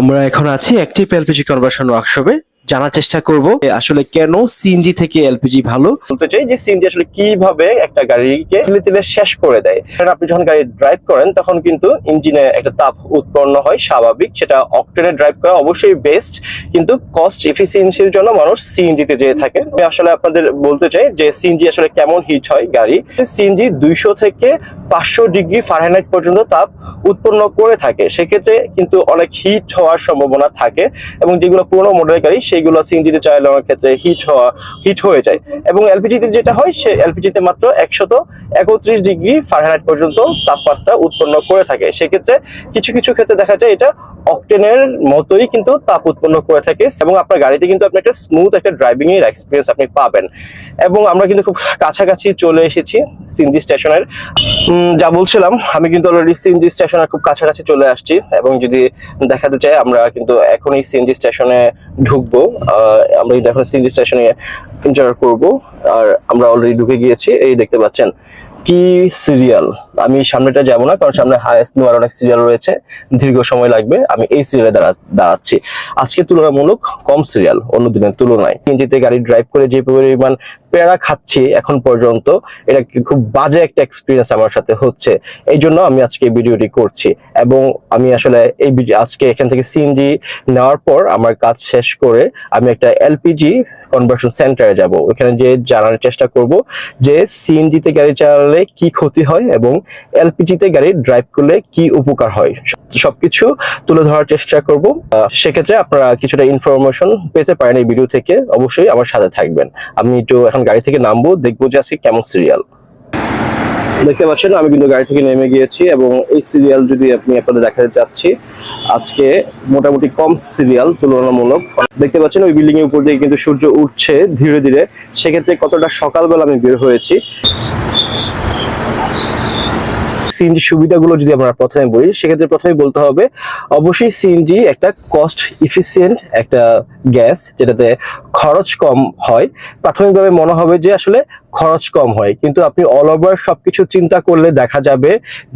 আমরা এখন আছি একটি এলপিজি কনভার্সন ওয়ার্কশপে জানার চেষ্টা করব আসলে কেন সিএনজি থেকে এলপিজি ভালো? বলতে চাই যে সিএনজি আসলে কীভাবে একটা গাড়িকে তিলে শেষ করে দেয়? কারণ আপনি যখন গাড়ি ড্রাইভ করেন, তখন কিন্তু ইঞ্জিনে একটা তাপ উৎপন্ন হয়, স্বাভাবিক। সেটা অকটেনে ড্রাইভ করা অবশ্যই বেস্ট কিন্তু কস্ট এফিসিয়েন্সির জন্য মানুষ সিএনজি তে যেয়ে থাকে। আমি আসলে আপনাদের বলতে চাই যে সিএনজি আসলে কেমন হিট হয় গাড়ি? সিএনজি দুইশো থেকে পাঁচশো ডিগ্রি ফারেনহাইট পর্যন্ত তাপ উৎপন্ন করে থাকে। সেক্ষেত্রে কিন্তু অনেক হিট হওয়ার সম্ভাবনা থাকে এবং যেগুলো পুরোনো মডেলের গাড়ি সেইগুলো সিএনজিতে চাইলে অনেক ক্ষেত্রে হিট হওয়া, হিট হয়ে যায়। এবং এলপিজিতে যেটা হয়, সে এলপিজিতে মাত্র একশত একত্রিশ ডিগ্রি ফারেনহাইট পর্যন্ত তাপমাত্রা উৎপন্ন করে থাকে। সেক্ষেত্রে কিছু কিছু ক্ষেত্রে দেখা যায় এটা অকটেনের মতোই কিন্তু তাপ উৎপন্ন করে থাকে এবং আপনার গাড়িতে কিন্তু আপনি একটা স্মুথ একটা ড্রাইভিং এর এক্সপিরিয়েন্স আপনি পাবেন। এবং আমরা কিন্তু খুব কাছাকাছি চলে এসেছি সিএনজি স্টেশনের যা বলছিলাম, আমি কিন্তু অলরেডি সিএনজি স্টেশনের খুব কাছাকাছি চলে আসছি এবং যদি দেখাতে চাই, আমরা কিন্তু এখন এই সিএনজি স্টেশনে ঢুকবো। আমরা কিন্তু এখন সিএনজি স্টেশনে এন্টার করব। আর আমরা অলরেডি ঢুকে গিয়েছি, এই দেখতে পাচ্ছেন। কি সিরিয়াল? আমি সামনেটা যাব না, কারণ সামনে হায়েস্ট নেওয়ার অনেক সিরিয়াল রয়েছে, দীর্ঘ সময় লাগবে, আমি এই সিরিয়ালে দাঁড়া দাঁড়াচ্ছি। আজকে তুলনামূলক কম সিরিয়াল, অন্য দিনের তুলনায়। ইঞ্জিতে গাড়ি ড্রাইভ করে যে পরিমাণ প্যারা খাচ্ছি এখন পর্যন্ত, এটা খুব বাজে একটা এক্সপিরিয়েন্স আমার সাথে হচ্ছে। এই জন্য আমি আজকে ভিডিওটি করছি। এবং আমি আসলে এই আজকে এখান থেকে সিএনজি নেওয়ার পর আমার কাজ শেষ করে আমি একটা এলপিজি কনভার্সন সেন্টারে যাব। ওখানে যে জানার চেষ্টা করব যে সিএনজি তে গাড়ি চালালে কি ক্ষতি হয় এবং এলপিজিতে গাড়ি ড্রাইভ করলে কি উপকার হয়, সবকিছু তুলে ধরার চেষ্টা করব। সেক্ষেত্রে আপনারা কিছুটা ইনফরমেশন পেতে পারেন এই ভিডিও থেকে, অবশ্যই আমার সাথে থাকবেন। আমি একটু এখন গাড়ি থেকে নামবো, দেখব যে আজকে কেমন সিরিয়াল দেখতে পাচ্ছেন, আমি কিন্তু গাড়ি থেকে নেমে গিয়েছি এবং এই সিরিয়াল যদি আপনি আপনাদের দেখাতে চাচ্ছি, আজকে মোটামুটি কম সিরিয়াল তুলনামূলক। দেখতে পাচ্ছেন, ওই বিল্ডিং এর উপর দিয়ে কিন্তু সূর্য উঠছে ধীরে ধীরে। সেক্ষেত্রে কতটা সকালবেলা আমি বের হয়েছি সিএনজি সুবিধাগুলো যদি আমরা প্রথমে বলি, সেক্ষেত্রে প্রথমে বলতে হবে, অবশ্যই সিএনজি একটা কস্ট ইফিসিয়েন্ট একটা গ্যাস যেটাতে খরচ কম হয়। প্রাথমিকভাবে মনে হবে যে আসলে খরচ কম হয়, কিন্তু আপনি অল ওভার সবকিছু চিন্তা করলে দেখা যাবে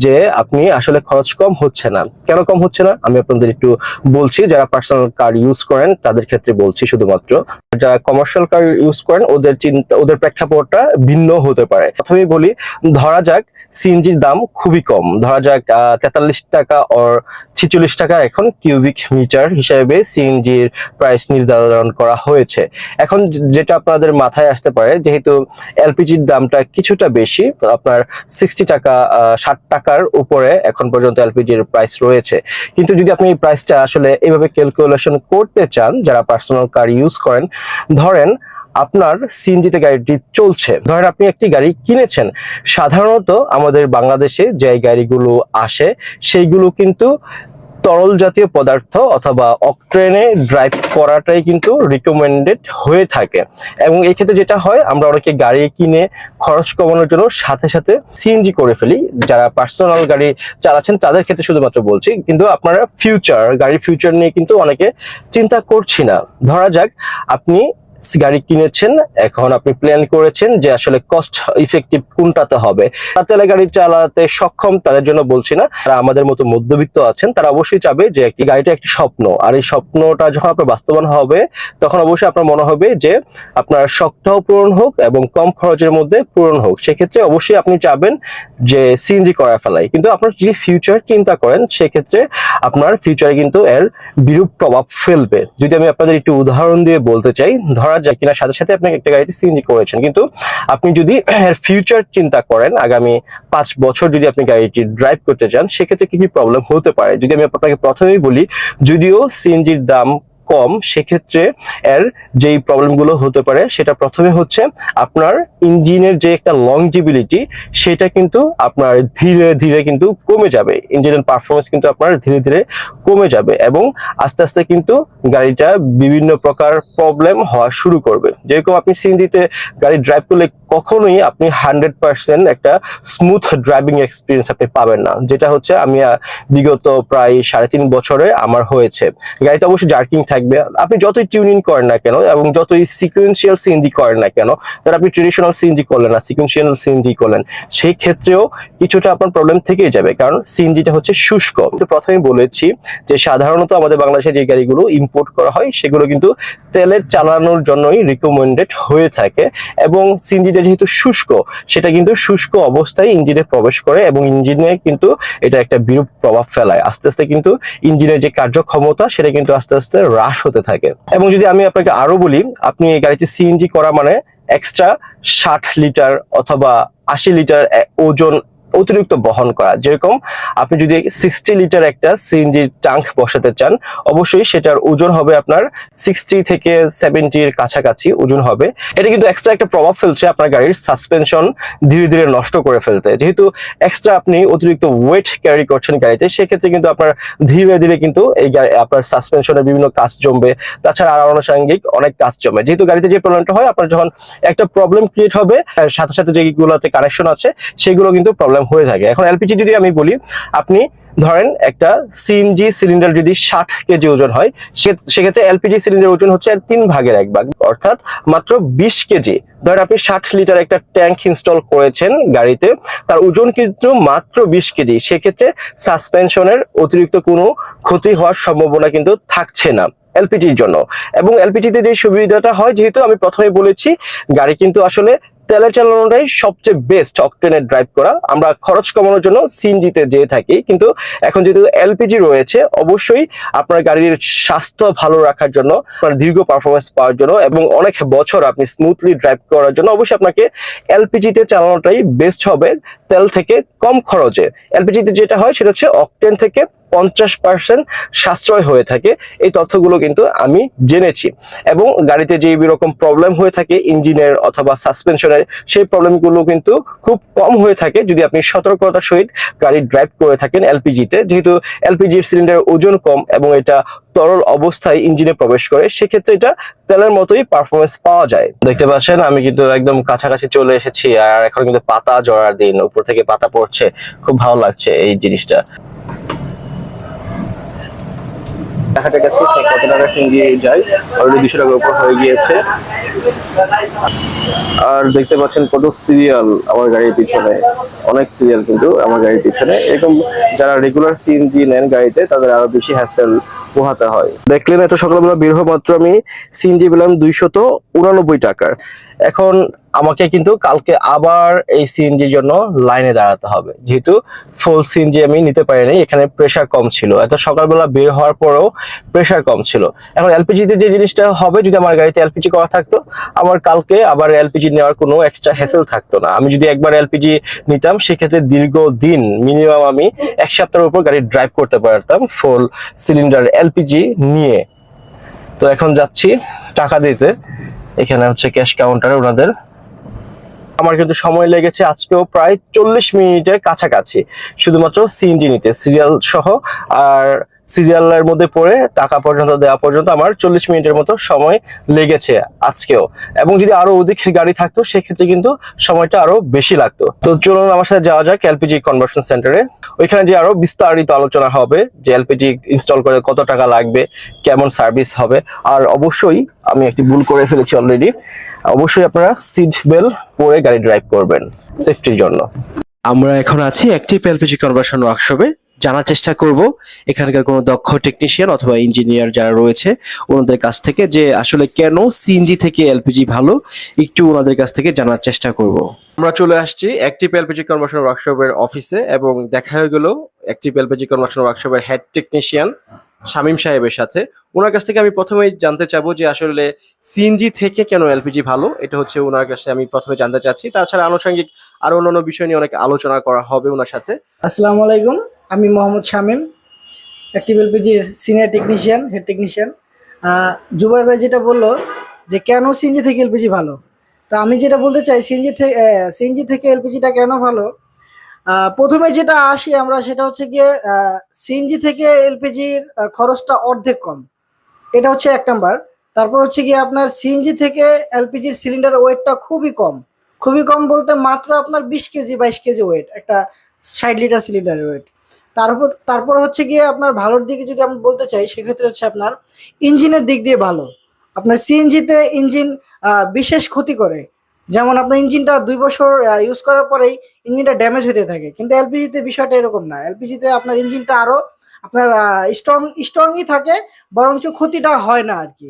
যে আপনি আসলে খরচ কম হচ্ছে না। কেন কম হচ্ছে না? আমি আপনাদের একটু বলছি, যারা পার্সোনাল কার ইউজ করেন, তাদের ক্ষেত্রে বলছি শুধুমাত্র। যারা কমার্শিয়াল কার ইউজ করেন, ওদের চিন্তা, ওদের প্রেক্ষাপটটা ভিন্ন হতে পারে। প্রথমেই বলি, ধরা যাক সিএনজির দাম খুবই কম। ধরা যাক তেতাল্লিশ টাকা ওর ছিচল্লিশ টাকা এখন কিউবিক মিটার হিসেবে সিএনজির প্রাইস নির্ধারণ করা হয়েছে। এখন যেটা আপনাদের মাথায় আসতে পারে, যেহেতু এলপিজির দামটা কিছুটা বেশি, আপনার সিক্সটি টাকা ষাট টাকার উপরে এখন পর্যন্ত এলপিজির প্রাইস রয়েছে। কিন্তু যদি আপনি এই প্রাইসটা আসলে এইভাবে ক্যালকুলেশন করতে চান, যারা পার্সোনাল কার ইউজ করেন, ধরেন আপনার সিএনজিতে গাড়িটি চলছে। ধরেন আপনি একটি গাড়ি কিনেছেন, সাধারণত আমাদের বাংলাদেশে যে গাড়িগুলো আসে, সেইগুলো কিন্তু তরল জাতীয় পদার্থ অথবা অকট্রেনে ড্রাইভ করাটাই কিন্তু রিকমেন্ডেড হয়ে থাকে। এবং এই ক্ষেত্রে যেটা হয়, আমরা অনেকে গাড়ি কিনে খরচ কমানোর জন্য সাথে সাথে সিএনজি করে ফেলি। যারা পার্সোনাল গাড়ি চালাচ্ছেন, তাদের ক্ষেত্রে শুধুমাত্র বলছি, কিন্তু আপনারা ফিউচার গাড়ির ফিউচার নিয়ে কিন্তু অনেকে চিন্তা করছি না। ধরা যাক, আপনি গাড়ি কিনেছেন, এখন আপনি প্ল্যান করেছেন যে আসলে কস্ট ইফেক্টিভ কোনটাতে হবে। তেলে গাড়ি চালাতে সক্ষম তাদের জন্য বলছি না, তারা আমাদের মতো মধ্যবিত্ত আছেন, তারা অবশ্যই চাবে যে একটি গাড়িটা একটি স্বপ্ন। আর এই স্বপ্নটা যখন আপনার বাস্তবায়ন হবে, তখন অবশ্যই আপনার মনে হবে যে আপনার শখটাও পূরণ হোক এবং কম খরচের মধ্যে পূরণ হোক। সেক্ষেত্রে অবশ্যই আপনি চাবেন যে সিএনজি করা ফেলাই। কিন্তু আপনার যদি ফিউচার চিন্তা করেন, সেক্ষেত্রে আপনার ফিউচারে কিন্তু এর বিরূপ প্রভাব ফেলবে। যদি আমি আপনাদের একটু উদাহরণ দিয়ে বলতে চাই ধরা যায় কিনা, সাথে সাথে আপনাকে একটা গাড়িতে সিএনজি করেছেন। কিন্তু আপনি যদি ফিউচার চিন্তা করেন, আগামী পাঁচ বছর যদি আপনি গাড়িটি ড্রাইভ করতে চান, সেক্ষেত্রে কি কি প্রবলেম হতে পারে? যদি আমি আপনাকে প্রথমেই বলি, যদিও সিএনজির দাম কম, সেক্ষেত্রে এর যেই প্রবলেমগুলো হতে পারে, সেটা প্রথমে হচ্ছে আপনার ইঞ্জিনের যে একটা লংজিবিলিটি সেটা কিন্তু আপনার ধীরে ধীরে কিন্তু কমে যাবে। ইঞ্জিনের পারফরমেন্স কিন্তু আপনার ধীরে ধীরে কমে যাবে এবং আস্তে আস্তে কিন্তু গাড়িটা বিভিন্ন প্রকার প্রবলেম হওয়া শুরু করবে। যেরকম আপনি সিএনজিতে গাড়ি ড্রাইভ করলে কখনোই আপনি হান্ড্রেড পার্সেন্ট একটা স্মুথ ড্রাইভিং এক্সপিরিয়েন্স আপনি পাবেন না, যেটা হচ্ছে আমি বিগত প্রায় সাড়ে তিন বছরে আমার হয়েছে। গাড়িতে অবশ্যই জার্কিং থাকবে। আপনি যতই টিউনিং করেন না কেন এবং যতই সিকুয়েন্সিয়াল সিএনজি করেন না কেন তাহলে আপনি ট্রেডিশনাল সিএনজি করলেন না সিকুয়েন্সিয়াল সিএনজি করলেন, সেই ক্ষেত্রেও কিছুটা আপনার প্রবলেম থেকেই যাবে। কারণ সিএনজিটা হচ্ছে শুষ্ক। তো প্রথমেই বলেছি যে সাধারণত আমাদের বাংলাদেশে যে গাড়িগুলো ইম্পোর্ট করা হয়, সেগুলো কিন্তু তেলের চালানোর জন্যই রিকমেন্ডেড হয়ে থাকে এবং সিএনজিটা যেহেতু শুষ্ক, সেটা কিন্তু শুষ্ক অবস্থায় ইঞ্জিনে প্রবেশ করে এবং ইঞ্জিনে কিন্তু এটা একটা বিরূপ প্রভাব ফেলায়। আস্তে আস্তে কিন্তু ইঞ্জিনের যে কার্যক্ষমতা, সেটা কিন্তু আস্তে আস্তে হ্রাস হতে থাকে। এবং যদি আমি আপনাকে আরও বলি, আপনি এই গাড়িতে সিএনজি করা মানে এক্সট্রা ষাট লিটার অথবা আশি লিটার ওজন অতিরিক্ত বহন করা। যেরকম আপনি যদি সিক্সটি লিটার একটা সিএনজি ট্যাঙ্ক বসাতে চান, অবশ্যই সেটার ওজন হবে আপনার সিক্সটি থেকে সেভেন্টির কাছাকাছি ওজন হবে। এটা কিন্তু এক্সট্রা একটা প্রভাব ফেলছে আপনার গাড়ির সাসপেনশন ধীরে ধীরে নষ্ট করে ফেলতে। যেহেতু এক্সট্রা আপনি অতিরিক্ত ওয়েট ক্যারি করছেন গাড়িতে, সেক্ষেত্রে কিন্তু আপনার ধীরে ধীরে কিন্তু এই আপনার সাসপেনশনের বিভিন্ন কাজ জমবে। তাছাড়া আর আনুষঙ্গিক অনেক কাজ জমে যেহেতু গাড়িতে যে প্রবলেমটা হয়, আপনার যখন একটা প্রবলেম ক্রিয়েট হবে সাথে সাথে যেগুলোতে কানেকশন আছে, সেগুলো কিন্তু প্রবলেম হয়ে থাকে। এখন এলপিজি যদি আমি বলি, আপনি ধরেন একটা সিএনজি সিলিন্ডার যদি ষাট কেজি ওজন হয় সেক্ষেত্রে এলপিজি সিলিন্ডার ওজন হচ্ছে তিন ভাগের এক ভাগ, অর্থাৎ মাত্র বিশ কেজি। ধরেন আপনি ষাট লিটার একটা ট্যাঙ্ক ইনস্টল করেছেন গাড়িতে, তার ওজন কিন্তু মাত্র বিশ কেজি। সেক্ষেত্রে সাসপেনশনের অতিরিক্ত কোনো ক্ষতি হওয়ার সম্ভাবনা কিন্তু থাকছে না এলপিজির জন্য। এবং এলপিজিতে যে সুবিধাটা হয়, যেহেতু আমি প্রথমে বলেছি, গাড়ি কিন্তু আসলে তেলে চালানোটাই সবচেয়ে বেস্ট অকটেনে ড্রাইভ করা। আমরা খরচ কমানোর জন্য সিএনজিতে যেয়ে থাকি, কিন্তু এখন যেহেতু এলপিজি রয়েছে, অবশ্যই আপনার গাড়ির স্বাস্থ্য ভালো রাখার জন্য, আপনার দীর্ঘ পারফরমেন্স পাওয়ার জন্য এবং অনেক বছর আপনি স্মুথলি ড্রাইভ করার জন্য অবশ্যই আপনাকে এলপিজিতে চালানোটাই বেস্ট হবে তেল থেকে কম খরচে। এলপিজিতে যেটা হয়, সেটা হচ্ছে অকটেন থেকে পঞ্চাশ পার্সেন্ট সাশ্রয় হয়ে থাকে। এই তথ্যগুলো কিন্তু আমি জেনেছি। এবং গাড়িতে যে রকম প্রবলেম হয়ে থাকে ইঞ্জিনের অথবা সাসপেনশনের সেই প্রবলেমগুলো কিন্তু খুব কম হয়ে থাকে যদি আপনি সতর্কতার সহিত গাড়ি ড্রাইভ করে থাকেন এলপিজিতে। যেহেতু এলপিজির সিলিন্ডার ওজন কম এবং এটা তরল অবস্থায় ইঞ্জিনে প্রবেশ করে, সেক্ষেত্রে এটা তেলের মতোই পারফরমেন্স পাওয়া যায়। দেখতে পাচ্ছেন, আমি কিন্তু একদম কাছাকাছি চলে এসেছি আর এখন কিন্তু পাতা জড়ার দিন, উপর থেকে পাতা পড়ছে। খুব ভালো লাগছে এই জিনিসটা। দেখা গেছে কত টাকা সিঙ্গি যায়। অলরেডি দুশো টাকার উপর হয়ে গিয়েছে। আর দেখতে পাচ্ছেন কত সিরিয়াল আমার গাড়ির পিছনে। অনেক সিরিয়াল কিন্তু আমার গাড়ির পিছনে। এরকম যারা রেগুলার সিএনজি নেন গাড়িতে, তাদের আরও বেশি হ্যাসেল পোহাতে হয়। দেখলেন এত সকালবেলা বের হওয়া মাত্র আমি সিএনজি পেলাম দুইশত উনানব্বই টাকার। এখন আমাকে কিন্তু কালকে আবার এই সিএনজির জন্য লাইনে দাঁড়াতে হবে। যেহেতু ফুল সিএনজি আমি নিতে পারিনি, এখানে প্রেসার কম ছিল। এত সকালবেলা বের হওয়ার পরেও প্রেসার কম ছিল। এখন এলপিজিতে যে জিনিসটা হবে, যদি আমার গাড়িতে এলপিজি করা থাকতো, আমার কালকে আবার এলপিজি নেওয়ার কোনো এক্সট্রা হ্যাসেল থাকতো না। আমি যদি একবার এলপিজি নিতাম, সেক্ষেত্রে দীর্ঘদিন মিনিমাম আমি এক সপ্তাহের উপর গাড়ি ড্রাইভ করতে পারতাম ফুল সিলিন্ডার এলপিজি নিয়ে। তো এখন যাচ্ছি টাকা দিতে। এখানে হচ্ছে ক্যাশ কাউন্টারে ওনাদের। আমার কিন্তু সময় লেগেছে আজকেও প্রায় চল্লিশ মিনিটের কাছাকাছি। শুধুমাত্র সিএনজি নিতে সিরিয়াল সহ। আর সিরিয়ালের মধ্যে পড়ে টাকা পর্যন্ত, দেওয়া পর্যন্ত আমার চল্লিশ মিনিটের মতো সময় লেগেছে আজকেও। এবং যদি আরও অধিক গাড়ি থাকতো, সেক্ষেত্রে কিন্তু সময়টা আরও বেশি লাগতো। তো চলুন আমার সাথে যাওয়া যাক এলপিজি কনভার্সন সেন্টারে ওইখানে যে আরও বিস্তারিত আলোচনা হবে যে এলপিজি ইনস্টল করে কত টাকা লাগবে, কেমন সার্ভিস হবে, আর অবশ্যই আমি একটি ভুল করে ফেলেছি অলরেডি অবশ্যই আপনারা সিট বেল পরে গাড়ি ড্রাইভ করবেন সেফটির জন্য। আমরা এখন আছি একটি এলপিজি কনভার্সন ওয়ার্কশপে জানার চেষ্টা করব। এখানকার কোনো দক্ষ টেকনিশিয়ান অথবা ইঞ্জিনিয়ার যারা রয়েছে, ওনাদের কাছ থেকে যে আসলে কেন সিএনজি থেকে এলপিজি ভালো, একটু ওনাদের কাছ থেকে জানার চেষ্টা করব। আমরা চলে আসছি অ্যাক্টিভ এলপিজি কনভার্সন ওয়ার্কশপের অফিসে এবং দেখা হয়ে গেল অ্যাক্টিভ এলপিজি কনভার্সন ওয়ার্কশপের হেড টেকনিশিয়ান শামীম সাহেবের সাথে। ওনার কাছ থেকে আমি প্রথমেই জানতে চাবো যে আসলে সিএনজি থেকে কেন এলপিজি ভালো, এটা হচ্ছে ওনার কাছে আমি প্রথমে জানতে চাচ্ছি। তাছাড়া আনুষঙ্গিক আরও অন্যান্য বিষয় নিয়ে অনেক আলোচনা করা হবে ওনার সাথে। আসসালামু আলাইকুম। আমি Mohammad Shamim active এলপিজির senior technician head technician Jubair ভাই যেটা বলল যে কেন সিএনজি থেকে এলপিজি ভালো? তা আমি যেটা বলতে চাই সিএনজি থেকে সিএনজি থেকে এলপিজিটা কেন ভালো? প্রথমে যেটা আসি আমরা সেটা হচ্ছে গিয়ে সিএনজি থেকে এলপিজির খরচটা অর্ধেক কম। এটা হচ্ছে এক নাম্বার। তারপর হচ্ছে গিয়ে আপনার সিএনজি থেকে এলপিজির সিলিন্ডার ওয়েটটা খুবই কম। খুবই কম বলতে মাত্র আপনার বিশ কেজি, বাইশ কেজি ওয়েট, একটা ষাট লিটার সিলিন্ডারের ওয়েট। তারপর তারপর হচ্ছে গিয়ে আপনার ভালোর দিকে যদি আমি বলতে চাই, সেক্ষেত্রে হচ্ছে আপনার ইঞ্জিনের দিক দিয়ে ভালো। আপনার সিএনজিতে ইঞ্জিন বিশেষ ক্ষতি করে। যেমন আপনার ইঞ্জিনটা দুই বছর ইউজ করার পরেই ইঞ্জিনটা ড্যামেজ হতে থাকে। কিন্তু এলপিজিতে বিষয়টা এরকম না। এলপিজিতে আপনার ইঞ্জিনটা আরও আপনার স্ট্রং স্ট্রংই থাকে, বরঞ্চ ক্ষতিটা হয় না আর কি।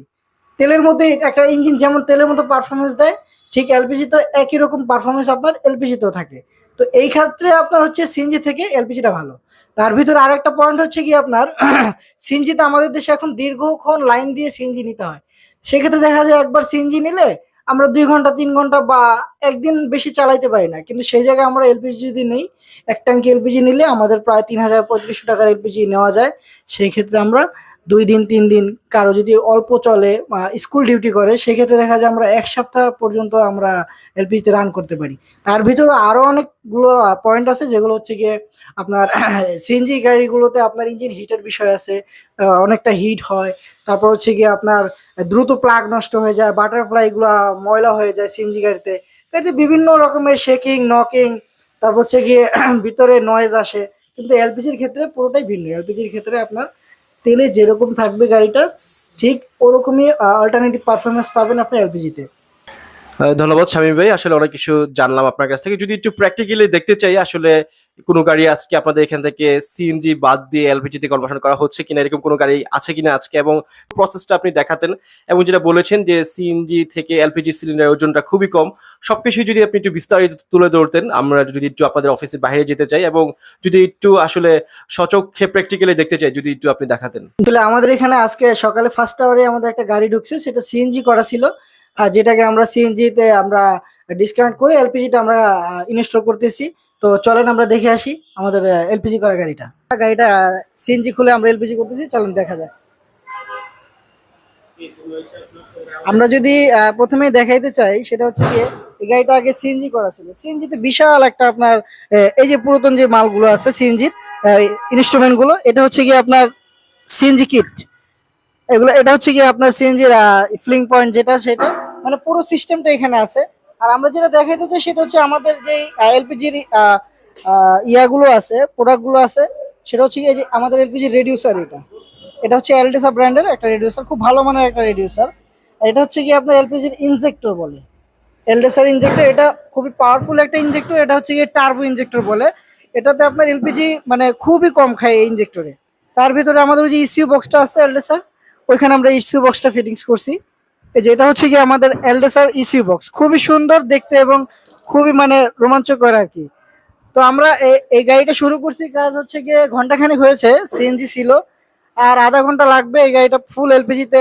তেলের মধ্যে একটা ইঞ্জিন যেমন তেলের মতো পারফরমেন্স দেয়, ঠিক এলপিজিতে একই রকম পারফরমেন্স আপনার এলপিজিতেও থাকে। তো এই ক্ষেত্রে আপনার হচ্ছে সিএনজি থেকে এলপিজিটা ভালো। তার ভিতরে আর একটা পয়েন্ট হচ্ছে কি আপনার, সিনজিতে আমাদের দেশে এখন দীর্ঘক্ষণ লাইন দিয়ে সিনজি নিতে হয়। সেক্ষেত্রে দেখা যায় একবার সিএনজি নিলে আমরা দুই ঘণ্টা, তিন ঘণ্টা বা একদিন বেশি চালাইতে পারি না। কিন্তু সেই জায়গায় আমরা এলপিজি যদি নেই, এক ট্যাঙ্কি এলপিজি নিলে আমাদের প্রায় তিন হাজার পঁয়ত্রিশশো টাকার এলপিজি নেওয়া যায়। সেই ক্ষেত্রে আমরা দুই দিন, তিন দিন কারও যদি অল্প চলে স্কুল ডিউটি করে, সেক্ষেত্রে দেখা যায় আমরা এক সপ্তাহ পর্যন্ত আমরা এলপিজিতে রান করতে পারি। তার ভিতরে আরও অনেকগুলো পয়েন্ট আছে, যেগুলো হচ্ছে গিয়ে আপনার সিএনজি গাড়িগুলোতে আপনার ইঞ্জিন হিটের বিষয় আছে অনেকটা হিট হয়। তারপর হচ্ছে গিয়ে আপনার দ্রুত প্লাগ নষ্ট হয়ে যায় বাটারফ্লাই গুলা ময়লা হয়ে যায় সিএনজি গাড়িতে। গাড়িতে বিভিন্ন রকমের শেকিং নকিং তারপর হচ্ছে গিয়ে ভিতরে নয়েজ আসে। কিন্তু এলপিজির ক্ষেত্রে পুরোটাই ভিন্ন। এলপিজির ক্ষেত্রে আপনার তেলে যেরকম থাকবে গাড়িটা ঠিক ওরকমই অল্টারনেটিভ পারফরমেন্স পাবেন আপনি এলপিজিতে ধন্যবাদ শামীম ভাই। আসলে অনেক কিছু জানলাম আপনার কাছ থেকে। যদি একটু প্র্যাকটিক্যালি দেখতে চাই, আসলে কোনো গাড়ি আজকে আপনাদের এখান থেকে সিএনজি বাদ দিয়ে এলপিজি তে কনভার্সন করা হচ্ছে কিনা, এরকম কোনো গাড়ি আছে কিনা আজকে এবং প্রসেসটা আপনি দেখাতেন। এবং যেটা বলেছেন যে সিএনজি থেকে এলপিজি সিলিন্ডার ওজনটা খুবই কম। সবকিছুই যদি আপনি একটু বিস্তারিত তুলে ধরতেন, আমরা যদি একটু আপনাদের অফিসের বাইরে যেতে চাই এবং যদি একটু আসলে সচক্ষে প্র্যাকটিক্যালি দেখতে চাই, যদি একটু আপনি দেখাতেন। তাহলে আমাদের এখানে আজকে সকালে ফার্স্ট আওয়ারে আমাদের একটা গাড়ি ঢুকছে, সেটা সিএনজি করা ছিল। যেটাকে আমরা সিএনজি তে আমরা ডিসকাউন্ট করে এলপিজিটা আমরা ইনস্টল করতেছি। তো চলেন আমরা দেখে আসি আমাদের এলপিজি করা গাড়িটা। গাড়িটা সিএনজি খুলে আমরা এলপিজি করতেছি, চলেন দেখা যায় আমরা যদি প্রথমে দেখাইতে চাই, সেটা হচ্ছে কি এই গাড়িটা আগে সিএনজি করা ছিল। সিএনজি তে বিশাল একটা আপনার এই যে পুরাতন যে মালগুলো আছে সিএনজির ইনস্ট্রুমেন্টগুলো, এটা হচ্ছে কি আপনার সিএনজি কিট এগুলো, এটা হচ্ছে কি আপনার সিএনজির ফ্লিং পয়েন্ট যেটা, সেটা মানে পুরো সিস্টেমটা এখানে আছে। আর আমরা যেটা দেখাইতে চাই সেটা হচ্ছে আমাদের যে এলপিজির ইয়াগুলো আছে প্রোডাক্টগুলো আছে, সেটা হচ্ছে এই যে আমাদের এলপিজি রেডিউসার এটা। এটা হচ্ছে এলডেসা ব্র্যান্ডের একটা রেডিউসার খুব ভালো মানের একটা রেডিউসার এটা হচ্ছে কি আপনার এলপিজির ইনজেক্টর বলে। এলডেসার ইনজেক্টর এটা খুবই পাওয়ারফুল একটা ইনজেক্টর এটা হচ্ছে গিয়ে টার্বো ইনজেক্টর বলে। এটাতে আপনার এলপিজি মানে খুবই কম খায় এই ইনজেক্টরে তার ভিতরে আমাদের যে ইসিউ বক্সটা আছে এলডেসার ওইখানে আমরা ইসিউ বক্সটা ফিটিংস করছি। এই যে এটা হচ্ছে কি আমাদের এলডেসার ইসিউ বক্স খুবই সুন্দর দেখতে এবং খুবই মানে রোমাঞ্চকর আর কি। তো আমরা এই গাড়িটা শুরু করছি, কাজ হচ্ছে গিয়ে ঘন্টাখানেক হয়েছে সিএনজি ছিল। আর আধা ঘণ্টা লাগবে এই গাড়িটা ফুল এলপিজিতে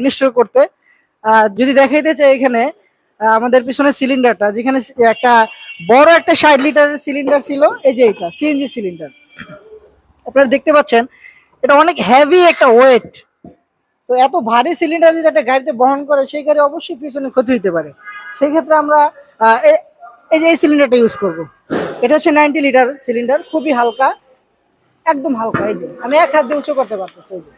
ইনস্টল করতে। যদি দেখাইতে চাই এখানে আমাদের পিছনে সিলিন্ডারটা যেখানে একটা বড় একটা ষাট লিটারের সিলিন্ডার ছিল, এই যে এটা সিএনজি সিলিন্ডার আপনারা দেখতে পাচ্ছেন, এটা অনেক হেভি একটা ওয়েট তো এত ভারী সিলিন্ডার যদি একটা গাড়িতে বহন করে, সেই গাড়ি অবশ্যই পিছনে ক্ষতি হতে পারে। সেই ক্ষেত্রে আমরা এই যে এই সিলিন্ডারটা ইউজ করব। এটা হচ্ছে নাইনটি লিটার সিলিন্ডার খুবই হালকা, একদম হালকা, এই যে। আমি এক হাত দিয়ে উঁচু করতে পারতেছি, এই যে।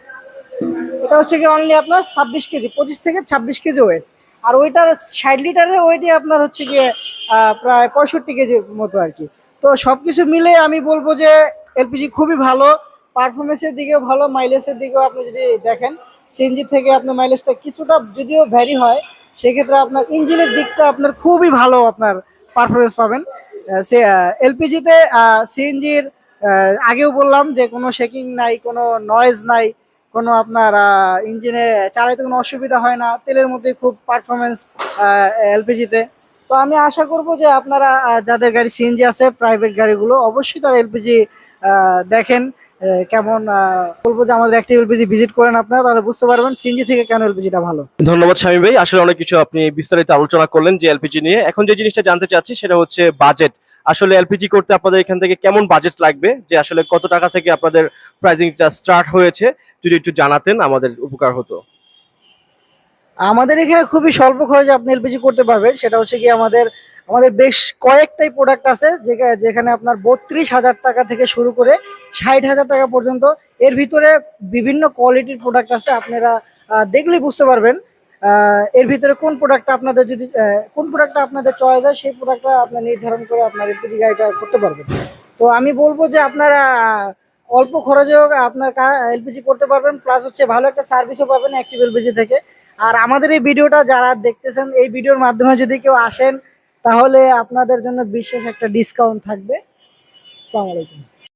এটা হচ্ছে কি অনলি আপনার ছাব্বিশ কেজি, পঁচিশ থেকে ছাব্বিশ কেজি ওয়েট আর ওইটার ষাট লিটারের ওয়েটই আপনার হচ্ছে গিয়ে প্রায় পঁয়ষট্টি কেজির মতো আর কি। তো সব কিছু মিলে আমি বলব যে, এলপিজি খুবই ভালো পারফরমেন্সের দিকেও ভালো মাইলেজের দিকেও আপনি যদি দেখেন সিএনজি থেকে আপনার মাইলেজটা কিছুটা যদিও ভ্যারি হয়, সেক্ষেত্রে আপনার ইঞ্জিনের দিকটা আপনার খুবই ভালো আপনার পারফরমেন্স পাবেন। সে এলপিজিতে সিএনজির আগেও বললাম যে কোনো শেকিং নাই, কোনো নয়েজ নাই, কোনো আপনার ইঞ্জিনে চালাইতে কোনো অসুবিধা হয় না, তেলের মধ্যে খুব পারফরমেন্স এলপিজিতে। তো আমি আশা করব যে আপনারা যাদের গাড়ি সিএনজি আছে প্রাইভেট গাড়িগুলো অবশ্যই তারা এলপিজি দেখেন। কেমন বলব যে আমাদের একটি এলপিজি ভিজিট করেন আপনারা তাহলে বুঝতে পারবেন সিএনজি থেকে কেন এলপিজিটা ভালো। ধন্যবাদ স্বামী ভাই। আসলে অনেক কিছু আপনি বিস্তারিত আলোচনা করলেন যে এলপিজি নিয়ে। এখন যে জিনিসটা জানতে চাচ্ছি সেটা হচ্ছে বাজেট আসলে এলপিজি করতে আপনাদের এখান থেকে কেমন বাজেট লাগবে? যে আসলে কত টাকা থেকে আপনাদের প্রাইজিংটা স্টার্ট হয়েছে? যদি একটু জানাতেন আমাদের উপকার হতো। আমাদের এখানে খুবই স্বল্প খরচে আপনি এলপিজি করতে পারবেন। সেটা হচ্ছে কি আমাদের আমাদের বেশ কয়েকটাই প্রোডাক্ট আছে, যেখা- যেখানে আপনার বত্রিশ হাজার টাকা থেকে শুরু করে ষাট হাজার টাকা পর্যন্ত। এর ভিতরে বিভিন্ন কোয়ালিটির প্রোডাক্ট আছে, আপনারা দেখলেই বুঝতে পারবেন। এর ভিতরে কোন প্রোডাক্টটা আপনাদের যদি কোন প্রোডাক্টটা আপনাদের চয়েস হয়, সেই প্রোডাক্টটা আপনার নির্ধারণ করে আপনার এলপিজি গাড়িটা করতে পারবেন। তো আমি বলব যে আপনারা, অল্প খরচেও আপনার এলপিজি করতে পারবেন প্লাস হচ্ছে ভালো একটা সার্ভিসও পাবেন অ্যাক্টিভ এলপিজি থেকে। আর আমাদের এই ভিডিওটা যারা দেখতেছেন, এই ভিডিওর মাধ্যমে যদি কেউ আসেন তাহলে আপনাদের জন্য বিশেষ একটা ডিসকাউন্ট থাকবে। আসসালামু আলাইকুম।